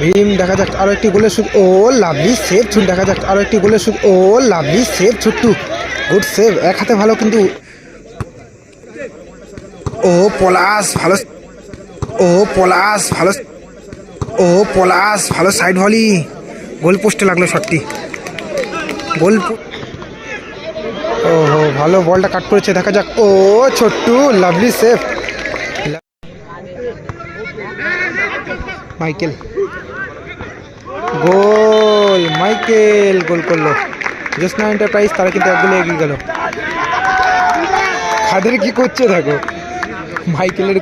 ভীম, দেখা যাক আরও একটি গোলের শুট ও, লাভলি সেভ ছুট, দেখা যাক আরও একটি গোলের shoot oh, lovely save Chhotu good save এক হাতে ভালো কিন্তু। ও, পলাশ, ভালো ও, পলাশ, ভালো ও, পলাশ, ভালো সাইড ভলি গোল পোস্টে লাগল শটটি গোল ও হো ভালো বলটা কাট করেছে, দেখা যাক। ও Chhotu lovely save Michael. Goal, Michael goal করল। জ্যোৎস্না এন্টারপ্রাইজ তারা কিন্তু একগুলো এগিয়ে গেল। খাদের কি করছে দেখো? মাইকেলের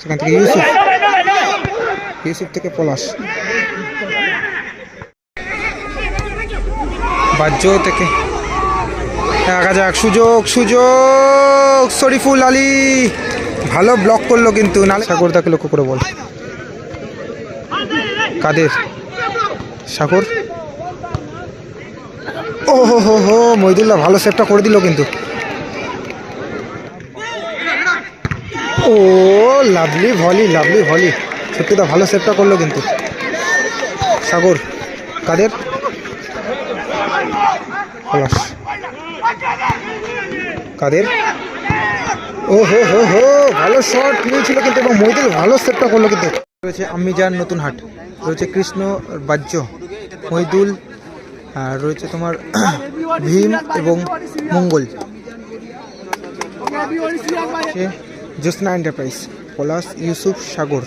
সেখান থেকে ইউসুফ। ইউসুফ থেকে পলাশ। বাহ্য থেকে। দেখা যাক। সুযোগ সুযোগ। শরীফুল আলী। ভালো ব্লক করল কিন্তু। নালে সাগর তাকে লক্ষ্য করে বল। কাদের? সাগর? ও হো হো হো মহিদুল্লাহ ভালো সেভটা করে দিল কিন্তু। ও লাভলি ভলি লাভলি ভলি সত্যি তো ভালো সেভটা করল কিন্তু। সাগর, কাদের? কাদের? ও হো হো হো ভালো শট নিয়েছিল কিন্তু, এবং মহিদুল ভালো সেভটা করল কিন্তু। রয়েছে আম্মিজান নতুন হাট। রয়েছে কৃষ্ণ বাহ্য। মহিদুল, আর রয়েছে তোমার ভীম এবং মঙ্গল। জ্যোৎস্না এন্টারপ্রাইজ পলাশ ইউসুফ সাগর।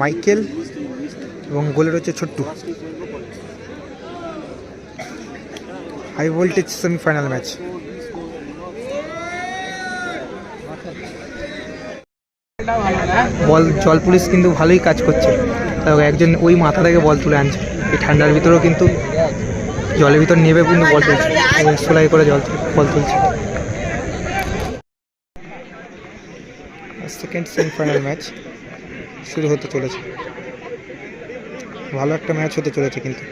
মাইকেল এবং গোলে রয়েছে Chhotu. High voltage semifinal match. বল, জল পুলিশ কিন্তু ভালোই কাজ করছে। একজন ওই মাথা থেকে বল তুলে আনছে। এই ঠান্ডার ভিতরেও কিন্তু জলের ভিতর নেবে কিন্তু বল তুলছে। সেলাই করে জল বল তুলছে। সেকেন্ড সেমিফাইনাল ম্যাচ শুরু হতে চলেছে। ভালো একটা ম্যাচ হতে চলেছে কিন্তু।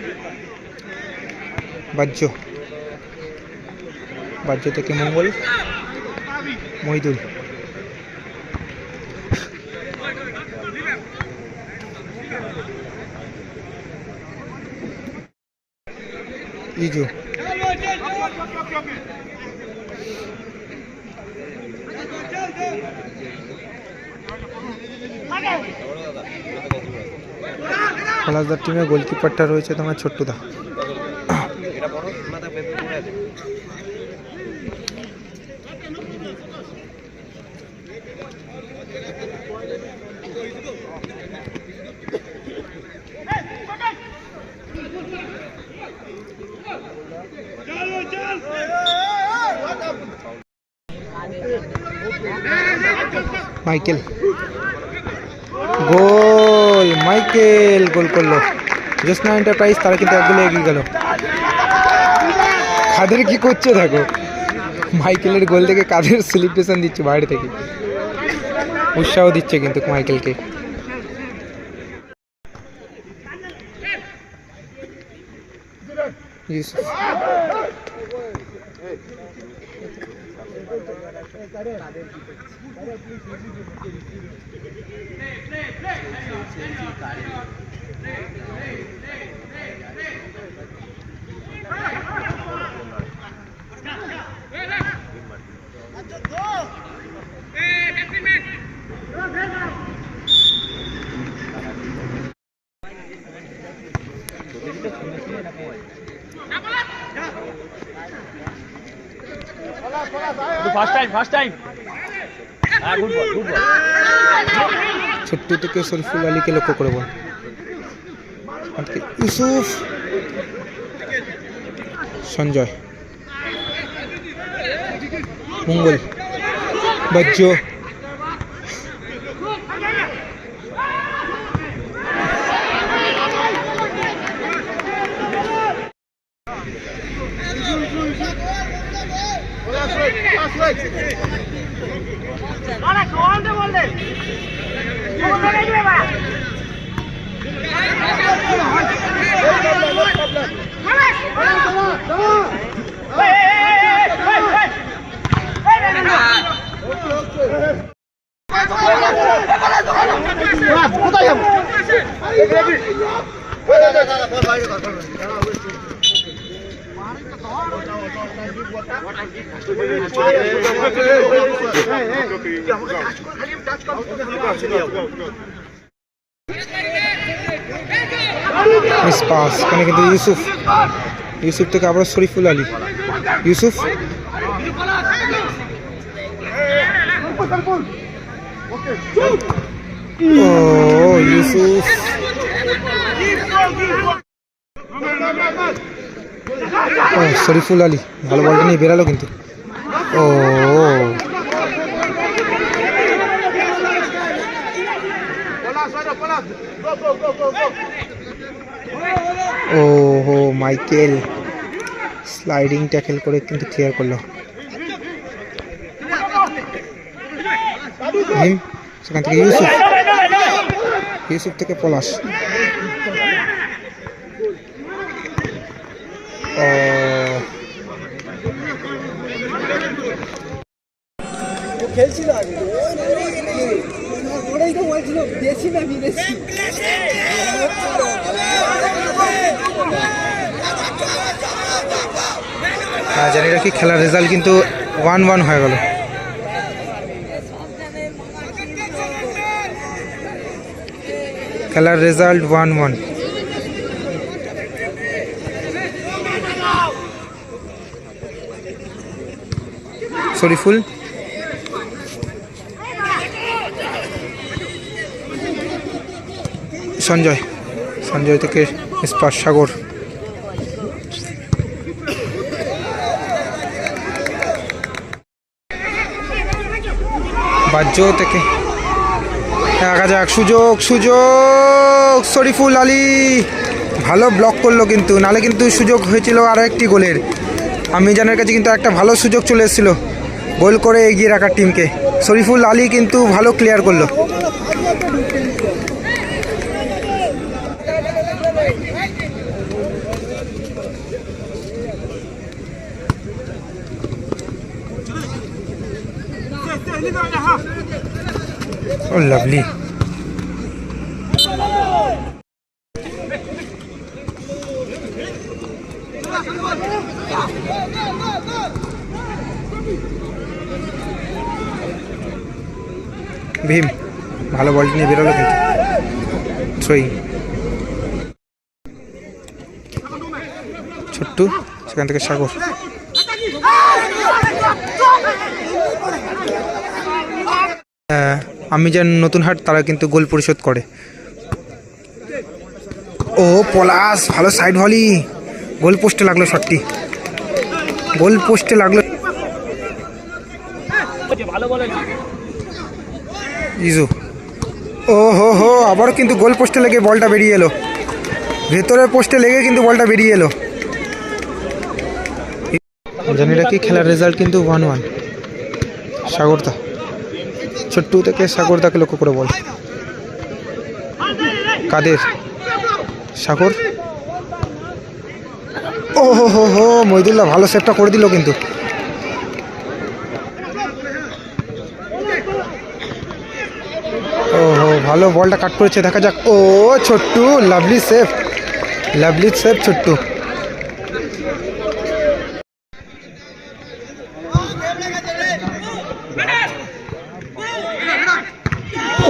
বাহ্য। বাহ্য থেকে মঙ্গল, মহিদুল। ইজু পলাশদার টিমে গোলকিপারটা রয়েছে তোমার ছোট্টুদা। মাইকেল গোল মাইকেল গোল করল জ্যোৎস্না এন্টারপ্রাইজ তারা কিন্তু এক গোলে এগিয়ে গেল কাদের কি করছে দেখো মাইকেলের গোল থেকে কাদের সেলিব্রেশন দিচ্ছে বাইরে থেকে উৎসাহ দিচ্ছে কিন্তু মাইকেলকে Yusuf Tarek. Tarek, please release him to receive. Play, play, play. Play, play, play, play, play, Come on! ছোট্ট থেকে শরীফুল আলীকে লক্ষ্য করে বল। ইউসুফ। সঞ্জয়। মঙ্গল। কোথায় যাব? মিস পাস এখানে কিন্তু ইউসুফ। ইউসুফ থেকে আবার শরীফুল আলী। ইউসুফ? ও ইউসুফ। ও, শরীফুল আলী, ভালো বলটা নিয়ে বেরালো কিন্তু। ও ও হো, মাইকেল স্লাইডিং ট্যাকেল করে কিন্তু ক্লিয়ার করল। সেখান থেকে ইউসুফ। ইউসুফ থেকে পলাশ। জানি রাখি খেলার রেজাল্ট কিন্তু ওয়ান ওয়ান হয়ে গেল। খেলার result one one Shariful Sanjay. Sanjay থেকে স্পার সাগর। বাহ্য থেকে। দেখা যাক, সুযোগ সুযোগ। শরীফুল আলী। ভালো ব্লক করল কিন্তু। নালে কিন্তু সুযোগ হয়েছিল আরও একটি গোলের। আমি আমিজানের কাছে কিন্তু একটা ভালো সুযোগ চলে এসেছিল। গোল করে এগিয়ে রাখার টিমকে শরীফুল আলী কিন্তু ভালো ক্লিয়ার করল। লাভলি ভীম, ভালো বলটি নিয়ে বেরোলো কিন্তু। থ্রোয়িং ছোট্টু, সেখান থেকে সাগর। আমি যে নতুন হাট, তারা কিন্তু গোল পরিশোধ করে। ও, পলাশ, ভালো সাইড ভলি গোল পোস্টে লাগল শটটি। গোল পোস্টে লাগল। বলে ইজু। ও হো হো আবারও কিন্তু গোল পোস্টে লেগে বলটা বেরিয়ে এলো। ভেতরের পোস্টে লেগে কিন্তু বলটা বেরিয়ে এলো। জানি রাখি খেলার রেজাল্ট কিন্তু ওয়ান ওয়ান সাগরদা, ছোট্টু থেকে সাগরদাকে লক্ষ্য করে বল। কাদের? সাগর? ও হো হো হো মহিদুল্লাহ ভালো সেভটা করে দিল কিন্তু ও হো ভালো বলটা কাট করেছে, দেখা যাক। ও, Chhotu lovely safe lovely safe Chhotu.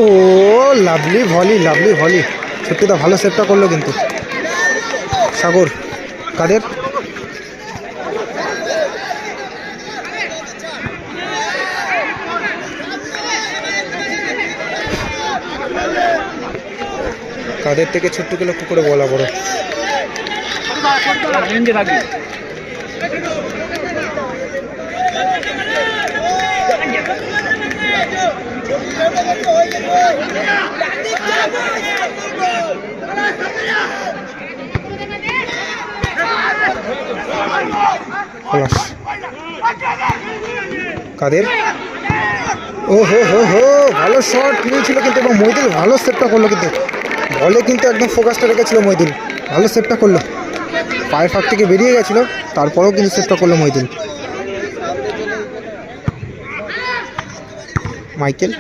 Oh lovely volley lovely volley ছোট্টুদা ভালো সেভটা করল কিন্তু। সাগর, কাদের? কাদের থেকে ছোট্টুকে লক্ষ্য করে বলা বড়। কাদের? ও হো হো হো, ভালো শট নিয়েছিল কিন্তু, এবং মইদুল ভালো সেভটা করল কিন্তু। বলে কিন্তু একদম ফোকাসটা রেখেছিল মৈদিন ভালো সেভটা করল। পায়ের ফাঁক থেকে বেরিয়ে গেছিল, তারপরেও কিন্তু সেভটা করল মৈদিন মাইকেল?